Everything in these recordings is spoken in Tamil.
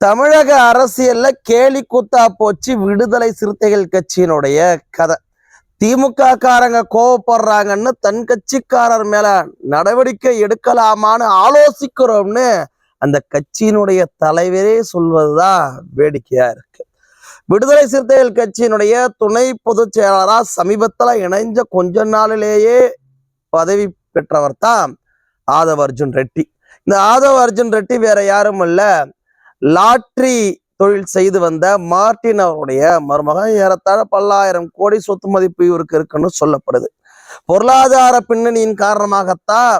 தமிழக அரசியல்ல கேலி கூத்தா போச்சு விடுதலை சிறுத்தைகள் கட்சியினுடைய கதை. திமுக காரங்க கோவப்படுறாங்கன்னு தன் கட்சிக்காரர் மேல நடவடிக்கை எடுக்கலாமான்னு ஆலோசிக்கிறோம்னு அந்த கட்சியினுடைய தலைவரே சொல்வதுதான் வேடிக்கையா இருக்கு. விடுதலை சிறுத்தைகள் கட்சியினுடைய துணை பொதுச் செயலாளரா சமீபத்துல இணைஞ்ச கொஞ்ச நாளிலேயே பதவி பெற்றவர் தான் ஆதவ அர்ஜுன் ரெட்டி. இந்த ஆதவ அர்ஜுன் ரெட்டி வேற யாரும் இல்ல. லாட்ரி தொழில் செய்து வந்த மார்டின் அவருடைய மருமகன் ஏறத்தாழ பல்லாயிரம் கோடி சொத்து மதிப்பு இவருக்கு இருக்குன்னு சொல்லப்படுது. பொருளாதார பின்னணியின் காரணமாகத்தான்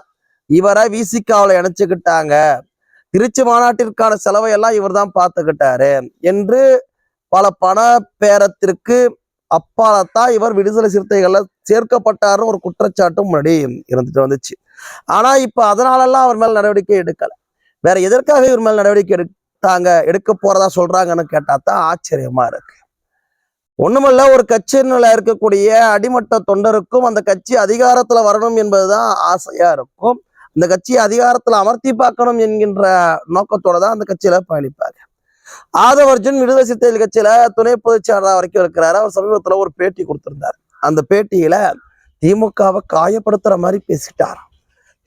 இவரை விசிகாவில் இணைச்சுக்கிட்டாங்க. திருச்சி மாநாட்டிற்கான செலவை எல்லாம் இவர் தான் பார்த்துக்கிட்டாரு என்று பல பண பேரத்திற்கு அப்பாலத்தான் இவர் விடுதலை சிறுத்தைகள்ல சேர்க்கப்பட்டாருன்னு ஒரு குற்றச்சாட்டும் முன்னாடி இருந்துட்டு வந்துச்சு. ஆனா இப்ப அதனாலெல்லாம் அவர் மேல் நடவடிக்கை எடுக்கல. வேற எதற்காக இவர் மேல் நடவடிக்கை தாங்க எடுக்க போறதா சொல்றாங்கன்னு கேட்டா தான் ஆச்சரியமா இருக்கு. ஒண்ணுமல்ல ஒரு கட்சியில இருக்கக்கூடிய அடிமட்ட தொண்டருக்கும் அந்த கட்சி அதிகாரத்துல வரணும் என்பதுதான் ஆசையா இருக்கும். அந்த கட்சியை அதிகாரத்துல அமர்த்தி பார்க்கணும் என்கின்ற நோக்கத்தோட தான் அந்த கட்சியில பயணிப்பாங்க. ஆதவர்ஜுன் விடுதலை சிறுத்தைகள் கட்சியில துணை பொதுச்செயலாளர் வரைக்கும் இருக்கிறாரு. அவர் சமீபத்துல ஒரு பேட்டி கொடுத்திருந்தார். அந்த பேட்டியில திமுகவை காயப்படுத்துற மாதிரி பேசிட்டார்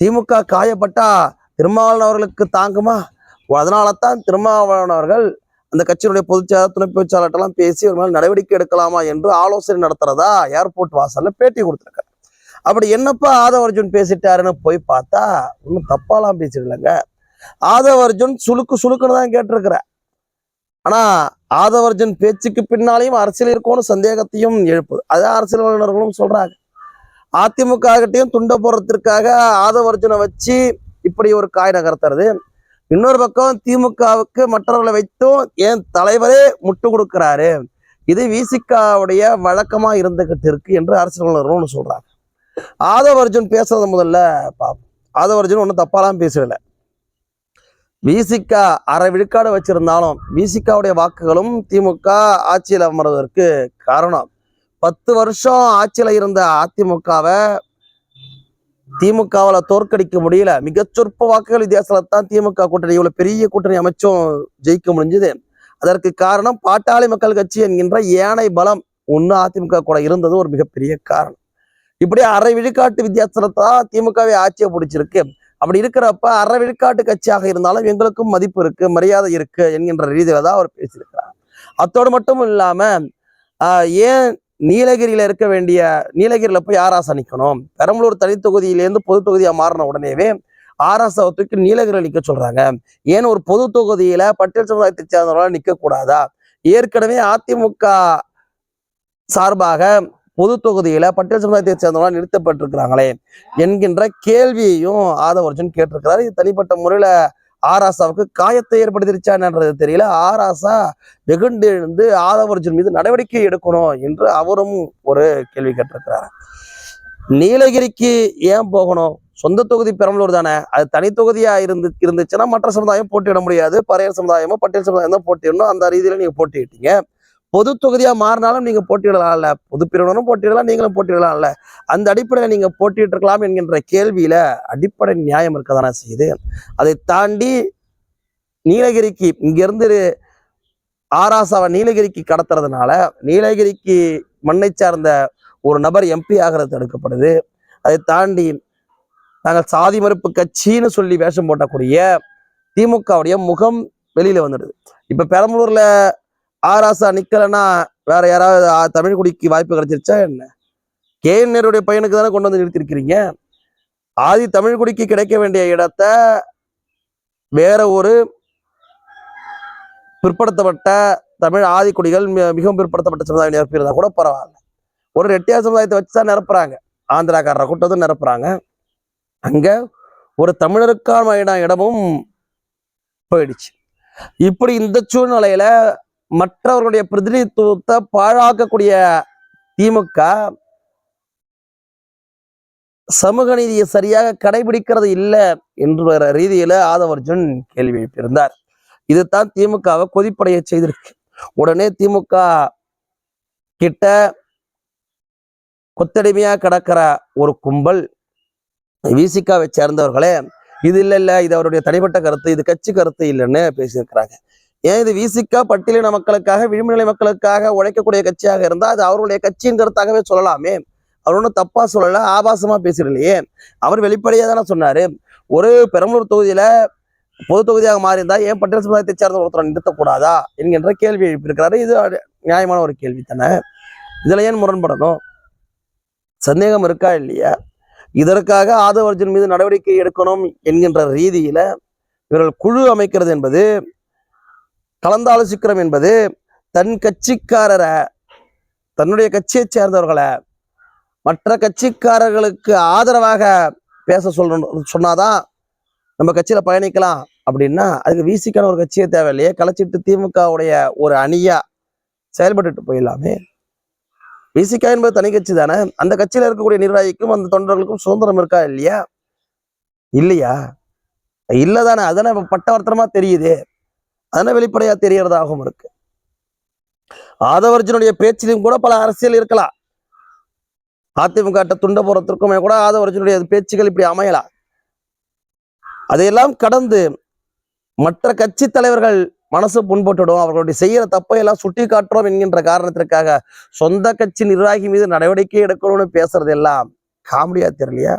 திமுக காயப்பட்டா திருமாவளவன் அவர்களுக்கு தாங்குமா? அதனால தான் திருமாவளவன் அந்த கட்சியினுடைய பொதுச்செயலாளர் துணை பொதுச்செயலாளர்லாம் பேசி ஒரு மேலே நடவடிக்கை எடுக்கலாமா என்று ஆலோசனை நடத்துறதா ஏர்போர்ட் வாசல்ல பேட்டி கொடுத்துருக்காரு. அப்படி என்னப்பா ஆதவர்ஜுன் பேசிட்டாருன்னு போய் பார்த்தா ஒன்றும் தப்பாலாம் பேசிடலங்க ஆதவர்ஜுன் சுழுக்கு சுழுக்குன்னு தான் கேட்டிருக்கிற. ஆனா ஆதவர்ஜுன் பேச்சுக்கு பின்னாலையும் அரசியல் இருக்கும்னு சந்தேகத்தையும் எழுப்புது. அதான் அரசியல் வல்லுநர்களும் சொல்றாங்க. அதிமுக கிட்டையும் துண்ட போடுறதுக்காக ஆதவர்ஜுனை வச்சு இப்படி ஒரு காய் நகர்த்துறது. இன்னொரு பக்கம் திமுகவுக்கு மற்றவர்களை வைத்தும் ஏன் தலைவரே முட்டு கொடுக்கிறாரு. இது விசிகாவுடைய வழக்கமா இருந்துகிட்டு இருக்கு என்று அரசியல் வல்லுநர்களும் சொல்றாங்க. ஆதவர்ஜுன் பேசுறது முதல்ல பார்ப்போம் ஆதவர்ஜுன் ஒன்றும் தப்பாலாம் பேசல விசிகா அரை விழுக்காடு வச்சிருந்தாலும் விசிகாவுடைய வாக்குகளும் திமுக ஆட்சியில் அமர்வதற்கு காரணம். பத்து வருஷம் ஆட்சியில் இருந்த அதிமுகவை திமுகவில் தோற்கடிக்க முடியல. மிகச்சொற்ப வாக்குகள் வித்தியாசத்துல தான் திமுக கூட்டணி. இவ்வளவு பெரிய கூட்டணி அமைச்சும் ஜெயிக்க முடிஞ்சது. அதற்கு காரணம் பாட்டாளி மக்கள் கட்சி என்கின்ற ஏனை பலம். ஒண்ணு அதிமுக கூட இருந்தது ஒரு மிகப்பெரிய காரணம். இப்படி அரை விழுக்காட்டு வித்தியாசத்துல தான் திமுகவை ஆட்சியை பிடிச்சிருக்கு. அப்படி இருக்கிறப்ப அரை விழுக்காட்டு கட்சியாக இருந்தாலும் எங்களுக்கும் மதிப்பு இருக்கு மரியாதை இருக்கு என்கின்ற ரீதியில தான் அவர் பேசியிருக்கிறார். அத்தோடு மட்டும் இல்லாம ஆஹ் ஏன் நீலகிரியில இருக்க வேண்டிய நீலகிரியில போய் ஆராசா நிற்கணும் பெரம்பலூர் தனி தொகுதியிலேருந்து பொது தொகுதியாக மாறின உடனேவே ஆராசாவை தூக்கி நீலகிரியில நிற்க சொல்றாங்க. ஏன் ஒரு பொது தொகுதியில பட்டியல் சமுதாயத்தை சேர்ந்தவர்களால் நிற்கக்கூடாதா கூடாதா? ஏற்கனவே அதிமுக சார்பாக பொது தொகுதியில பட்டியல் சமுதாயத்தை சேர்ந்தவர்களால் நிறுத்தப்பட்டிருக்கிறாங்களே என்கின்ற கேள்வியையும் ஆதவர்ஜன் கேட்டிருக்கிறார். இது தனிப்பட்ட முறையில ஆராசாவுக்கு காயத்தை ஏற்படுத்திருச்சான்ன்றது தெரியல. ஆராசா வெகுண்டு எழுந்து ஆதவர்ஜன் மீது நடவடிக்கை எடுக்கணும் என்று அவரும் ஒரு கேள்வி கேட்டிருக்கிறார். நீலகிரிக்கு ஏன் போகணும்? சொந்த தொகுதி பெரம்பலூர் தானே. அது தனி தொகுதியா இருந்து இருந்துச்சுன்னா மற்ற சமுதாயம் போட்டியிட முடியாது. பறையர் சமுதாயமோ பட்டியல் சமுதாயம் தான் போட்டியிடணும். அந்த ரீதியில நீங்க போட்டியிட்டீங்க. பொது தொகுதியாக மாறினாலும் நீங்கள் போட்டியிடலாம்ல. பொது பிரிவினரும் போட்டியிடலாம் நீங்களும் போட்டியிடலாம்ல. அந்த அடிப்படையில் நீங்கள் போட்டியிட்டு இருக்கலாம் என்கின்ற கேள்வியில் அடிப்படை நியாயம் இருக்கதானே செய்யுது. அதை தாண்டி நீலகிரிக்கு இங்கேருந்து ஆராசாவை நீலகிரிக்கு கடத்துறதுனால நீலகிரிக்கு மண்ணை சார்ந்த ஒரு நபர் எம்பி ஆகிறது தடுக்கப்படுது. அதை தாண்டி நாங்கள் சாதி மறுப்பு கட்சின்னு சொல்லி வேஷம் போட்டக்கூடிய திமுகவுடைய முகம் வெளியில வந்துடுது. இப்ப பெரம்பலூர்ல ஆராசா நிக்கலைன்னா வேற யாராவது தமிழ் குடிக்கு வாய்ப்பு கிடைச்சிருச்சா என்ன? கே என் நேருடைய பையனுக்கு தானே கொண்டு வந்து நிறுத்திருக்கிறீங்க? ஆதி தமிழ் குடிக்கு கிடைக்க வேண்டிய இடத்த வேற ஒரு பிற்படுத்தப்பட்ட தமிழ் ஆதிக்குடிகள் மிகவும் பிற்படுத்தப்பட்ட சமுதாயம் நிரப்பியிருந்தா கூட பரவாயில்ல. ஒரு ரெட்டியார் சமுதாயத்தை வச்சு தான் நிரப்புறாங்க. ஆந்திராக்காரரை கூட்டத்தும் நிரப்புறாங்க. அங்கே ஒரு தமிழருக்கான இடமும் போயிடுச்சு. இப்படி இந்த சூழ்நிலையில மற்றவர்களுடைய பிரதிநிதித்துவத்தை பாழாக்கக்கூடிய திமுக சமூக நீதியை சரியாக கடைபிடிக்கிறது இல்லை என்ற ரீதியில ஆதவர்ஜுன் கேள்வி எழுப்பியிருந்தார். இதுதான் திமுகவை கொதிப்படைய செய்திருக்கு. உடனே திமுக கிட்ட கொத்தடிமையா கிடக்கிற ஒரு கும்பல் விசிகாவை சேர்ந்தவர்களே இது இல்ல இல்ல இது அவருடைய தனிப்பட்ட கருத்து இது கட்சி கருத்து இல்லைன்னு பேசியிருக்கிறாங்க. ஏன் இது விசிகா பட்டியலின மக்களுக்காக விளிம்புநிலை மக்களுக்காக உழைக்கக்கூடிய கட்சியாக இருந்தால் அது அவருடைய கட்சிங்கிறதாகவே சொல்லலாமே. அவர் ஒன்றும் தப்பாக சொல்லல ஆபாசமா பேசுறலையே அவர் வெளிப்படையாக தானே சொன்னார். ஒரு பெரம்பலூர் தொகுதியில் பொது தொகுதியாக மாறியிருந்தா ஏன் பட்டியல் சமுதாயத்தை சேர்ந்த ஒருத்தரை நிறுத்தக்கூடாதா என்கின்ற கேள்வி எழுப்பியிருக்கிறாரு. இது நியாயமான ஒரு கேள்வி தானே. இதுல ஏன் முரண்படணும்? சந்தேகம் இருக்கா இல்லையா? இதற்காக ஆதவ அர்ஜுன் மீது நடவடிக்கை எடுக்கணும் என்கின்ற ரீதியில் இவர்கள் குழு அமைக்கிறது என்பது கலந்தாலோசிக்கிறோம் என்பது தன் கட்சிக்காரரை தன்னுடைய கட்சியைச் சேர்ந்தவர்களை மற்ற கட்சிக்காரர்களுக்கு ஆதரவாக பேச சொல்லணும் சொன்னாதான் நம்ம கட்சியில பயணிக்கலாம் அப்படின்னா அதுக்கு விசிக்கான ஒரு கட்சியே தேவையில்லையே. கலைச்சிட்டு திமுகவுடைய ஒரு அணியா செயல்பட்டுட்டு போயிடலாமே. விசிகா என்பது தனி கட்சி தானே? அந்த கட்சியில இருக்கக்கூடிய நிர்வாகிக்கும் அந்த தொண்டர்களுக்கும் சுதந்திரம் இருக்கா இல்லையா? இல்லையா? இல்லதானே அதானே இப்ப பட்டவர்த்தனமா தெரியுது. அதனால் வெளிப்படையாக தெரியறதாகவும் இருக்கு. ஆதவர்ஜனுடைய பேச்சிலும் கூட பல அரசியல் இருக்கலாம். அதிமுக துண்ட போறதுக்குமே கூட ஆதவர்ஜனுடைய பேச்சுகள் இப்படி அமையலாம். அதையெல்லாம் கடந்து மற்ற கட்சி தலைவர்கள் மனசு புண்பட்டுடும் அவர்களுடைய செய்யற தப்பை எல்லாம் சுட்டி காட்டுறோம் என்கின்ற காரணத்திற்காக சொந்த கட்சி நிர்வாகி மீது நடவடிக்கை எடுக்கணும்னு பேசுறது எல்லாம் காமெடியா தெரியலையா?